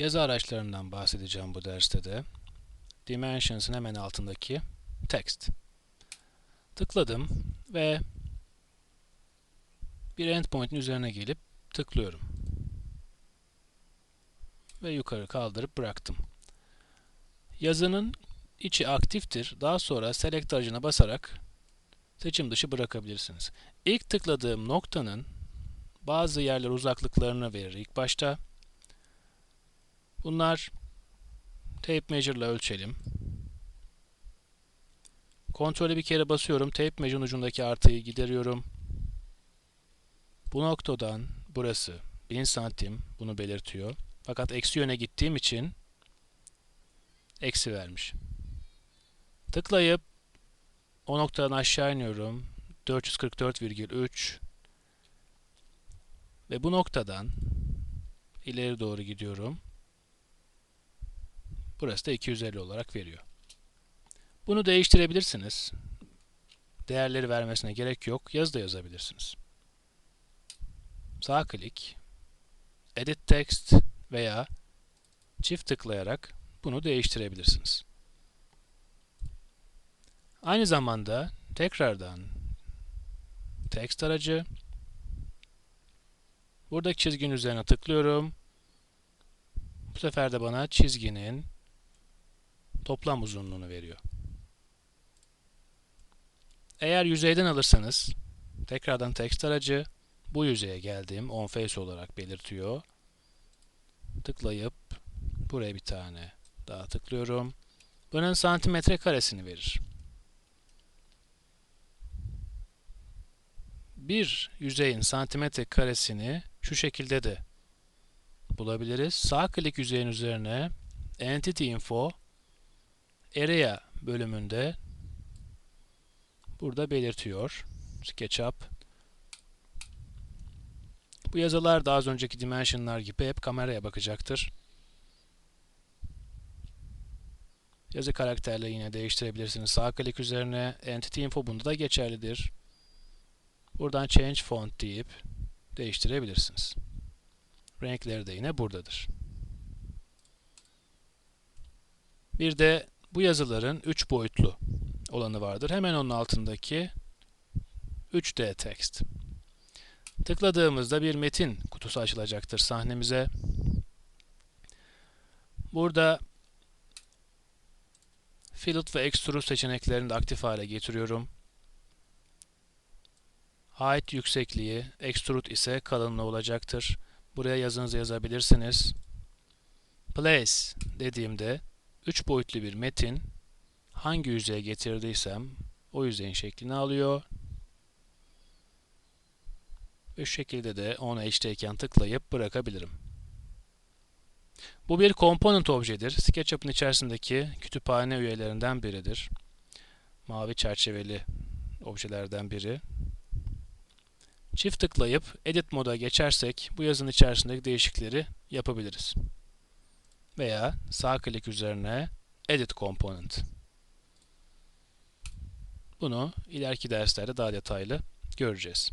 Yazı araçlarından bahsedeceğim bu derste de. Dimensions'ın hemen altındaki text. Tıkladım ve bir endpoint'in üzerine gelip tıklıyorum. Ve yukarı kaldırıp bıraktım. Yazının içi aktiftir. Daha sonra select aracına basarak seçim dışı bırakabilirsiniz. İlk tıkladığım noktanın bazı yerler uzaklıklarını verir ilk başta. Bunlar tape measure ile ölçelim. Kontrolü bir kere basıyorum. Tape measure'ın ucundaki artıyı gideriyorum. Bu noktadan burası 1000 santim bunu belirtiyor. Fakat eksi yöne gittiğim için eksi vermiş. Tıklayıp o noktadan aşağı iniyorum. 444,3 ve bu noktadan ileri doğru gidiyorum. Burası da 250 olarak veriyor. Bunu değiştirebilirsiniz. Değerleri vermesine gerek yok. Yazı da yazabilirsiniz. Sağ klik, Edit Text veya çift tıklayarak bunu değiştirebilirsiniz. Aynı zamanda tekrardan text aracı buradaki çizginin üzerine tıklıyorum. Bu sefer de bana çizginin toplam uzunluğunu veriyor. Eğer yüzeyden alırsanız tekrardan text aracı bu yüzeye geldim on face olarak belirtiyor. Tıklayıp buraya bir tane daha tıklıyorum. Bunun santimetre karesini verir. Bir yüzeyin santimetre karesini şu şekilde de bulabiliriz. Sağ klik yüzeyin üzerine Entity Info Area bölümünde burada belirtiyor. SketchUp. Bu yazılar da az önceki dimensionlar gibi hep kameraya bakacaktır. Yazı karakterleri yine değiştirebilirsiniz. Sağ klik üzerine Entity Info bunda da geçerlidir. Buradan Change Font deyip değiştirebilirsiniz. Renkleri de yine buradadır. Bir de bu yazıların 3 boyutlu olanı vardır. Hemen onun altındaki 3D text. Tıkladığımızda bir metin kutusu açılacaktır sahnemize. Burada Fillet ve Extrude seçeneklerini de aktif hale getiriyorum. Height yüksekliği, Extrude ise kalınlığı olacaktır. Buraya yazınızı yazabilirsiniz. Place dediğimde 3 boyutlu bir metin hangi yüzeye getirdiysem o yüzeyin şeklini alıyor. Şu şekilde de on edge'deyken tıklayıp bırakabilirim. Bu bir component objedir. SketchUp'ın içerisindeki kütüphane üyelerinden biridir. Mavi çerçeveli objelerden biri. Çift tıklayıp Edit moda geçersek bu yazının içerisindeki değişiklikleri yapabiliriz. Veya sağ klik üzerine Edit Component. Bunu ileriki derslerde daha detaylı göreceğiz.